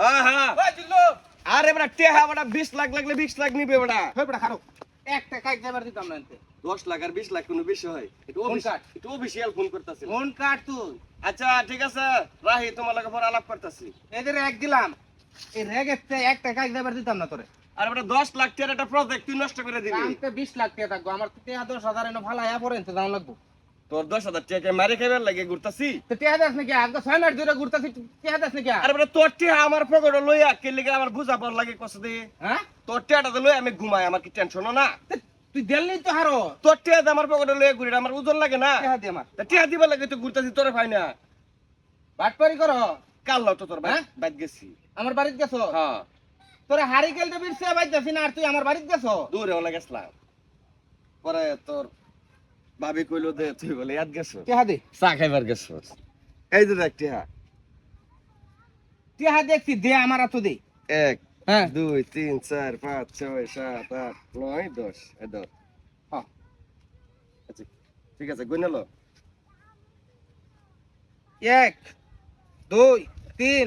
হ্যাঁ হ্যাঁ। আরে বেটা টেহা বেটা বিশ লাখ লাগলে বিশ লাখ নিবে বেটা। হই বড় খারো এক টাকা এক যাবার দিতাম না দশ লাখ আর বিশ লাখ কোনো বেশি হয়। একটু ফোন কাট। একটু অফিসিয়াল ফোন করতেছি। ফোন কাট তুই। আচ্ছা ঠিক আছে। রাহি তোমার লাগে পরে আলাপ করতেছি। এদের এক দিলাম। এই রেগের এক টাকা এক যাবার দিতাম না তোরে। আর বেটা দশ লাখ টাকার একটা প্রজেক্ট তুই নষ্ট করে দিবি। বিশ লাখ টাকা থাকব। আমার তো টেহা দশ হাজার এনে ভালো আয়া পরে এনতে দাম লাগবো। তোর দশ হাজার টাকা মারি খাইবার লাগে ঘুরতাছি। তো টেহা দাস নাকি? আগে ছয় মাস ধরে ঘুরতেছি টেহা দাস নাকি আরে? বেটা তোর টেহা আমার পকেটে লইয়া কে লিগে আমার বুঝা পড় লাগে কষ্ট দে। হ্যাঁ? তোর টেহাটা লই আমি ঘুমাই আমার কি টেনশন না? তুই দিল্লি তো হারো। তোর টেহা আমার পকেটে লইয়া ঘুরি আমার ওজন লাগে না। টেহা দি আমার। তা টেহা দিবার লাগে তো ঘুরতাছি তোরে ভাই না। বাটপারি করো। কাল তো তোর ভাই হ্যাঁ? বাইক গেছি। আমার বাড়িতে গেছো? হ্যাঁ। তোরা হারি গেলতে বিরছে বাইতেছি না আর তুই আমার বাড়িতে গেছো? দূরে ওলা গেছিলাম। পরে তোর ভাবি কইলো দে তুই বলে ইয়াদ গেছো? টেহা দে। চা খাইবার গেছো। এই যে দেখ টেহা। টেহা দেখছি দে আমার এত দে। এক হ্যাঁ। দুই তিন চার পাঁচ ছয় সাত আট নয় দশ। দশ। আচ্ছা ঠিক আছে গুনে এক দুই তিন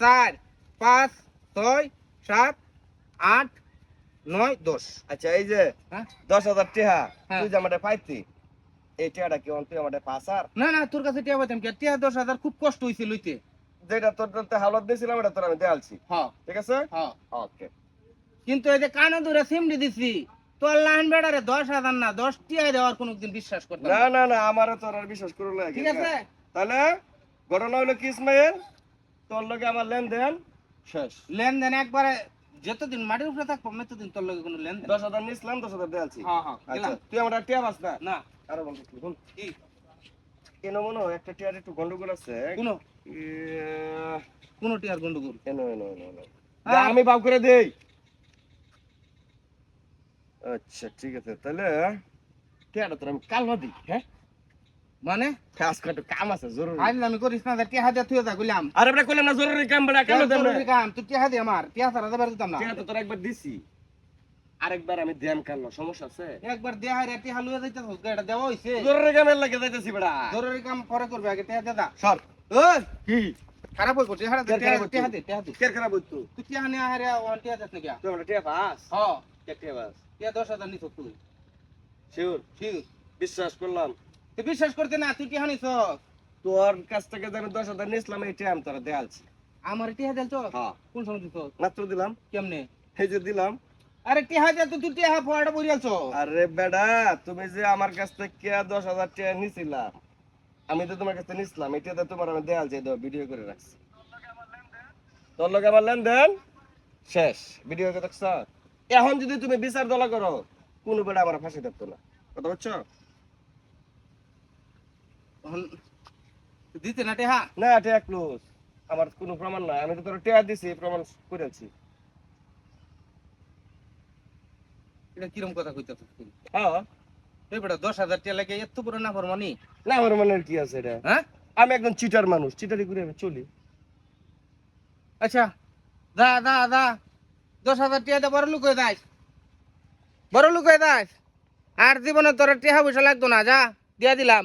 চার পাঁচ ছয় সাত আট নয় দশ। আচ্ছা এই যে হ্যাঁ। দশ হাজার টেহা হ্যাঁ। তুই যে আমাদের পাইতি এই কি তুই আমাদের পাস আর না না তোর কাছে টিয়া পাইতাম কি? টিয়া দশ হাজার খুব কষ্ট হয়েছে লইতে। যেটা তোর তোর হালত দিয়েছিলাম এটা তোর আমি দেয়ালছি হ্যাঁ ঠিক আছে? হ্যাঁ ওকে। কিন্তু এই যে কানে সিমড়ি দিছি তোর লাইন বেড়ারে দশ হাজার না দশ টিয়া দেওয়ার কোনোদিন বিশ্বাস করতাম না। না। না আমারও তোর আর বিশ্বাস না ঠিক আছে? তাহলে ঘটনা হলো কি ইসমাইল? তোর লগে আমার লেনদেন শেষ। লেনদেন একবারে যতদিন মাটির উপরে থাকব ততদিন তোর লগে কোনো লেনদেন দশ হাজার নিয়েছিলাম দশ হাজার দেয়ালছি হ্যাঁ হ্যাঁ আচ্ছা তুই আমার টিয়া পাস না? না। আরও বলতে শুন কি কেন মনে হয় একটা টিয়ার একটু গন্ডগোল আছে? কোনো। টিয়ার গন্ডগোল। এনো এনো এনো এনো। যা, আমি করে দেই। আচ্ছা ঠিক আছে তাহলে টিয়াটা তোর আমি কাল দিই হ্যাঁ? মানে? কাম আছে জরুরি। আজ আমি করিস না টিয়া হাতে তুই যা আরে কইলাম না জরুরি কাম বেটা কেন জরুরি কাম তুই টিয়া দে আমার টিয়া ছাড়া দেবার দিতাম না। টিয়া তো তোর একবার দিছি। আরেকবার আমি দেম কালো সমস্যা আছে? একবার দেহা রে টিয়া লুয়ে যাইতাছ এটা দেওয়া হইছে। জরুরি কামের লাগে যাইতেছি বেটা জরুরি কাম পরে করবে আগে টিয়া দে দা। সর ওই! কি? খারাপ হই করছিস হারা টিয়া খারাপ দে দে। কের খারাপ হইতো তুই ওয়ান টিয়া যাস নাকি তুই আমরা পাস? হ্যাঁ কে পাস? টিয়া দশ হাজার নিছ তুই। শিওর? ঠিক বিশ্বাস করলাম। তুই বিশ্বাস করতে না তুই টিয়া নিছ? তোর কাছ থেকে আমি দশ হাজার নিয়েছিলাম এই আমি তোরা দেয়ালছি আমার টিয়া দেল তো? হ্যাঁ কোন সময় দিছ? মাত্র দিলাম। কেমনে? এই যে দিলাম। আরে দে তো তুই টিয়া ফোয়াটা বইরালছ আরে বেডা তুমি যে আমার কাছ থেকে দশ হাজার টাকা নিছিলাম আমি তো তোমার কাছ নিছিলাম এটা তো তোমার আমি দেয়াল যে ভিডিও করে রাখছি। তোর লগে আমার লেনদেন? শেষ ভিডিও করে রাখছ? এখন যদি তুমি বিচার দলা করো কোনো বেড়া আমার ফাঁসি থাকতো না। কথা বুঝছ? দিতে না টিয়া না টেয়া ক্লোজ আমার কোনো প্রমাণ নাই আমি তো তোর টেয়া দিছি প্রমাণ করেছি। এটা কিরম কথা কইতা হ্যাঁ। এই বেটা দশ হাজার টিয়া লাগে এত বড় না ফরমানি না মানে কি আছে এটা? হ্যাঁ? আমি একজন চিটার মানুষ চিটারি করে আমি চলি। আচ্ছা দা দা দা দশ হাজার দে বড় লোক হয়ে বড় লোক হয়ে দাস আর জীবনে তোর টিয়া পয়সা লাগতো না যা দিয়া দিলাম।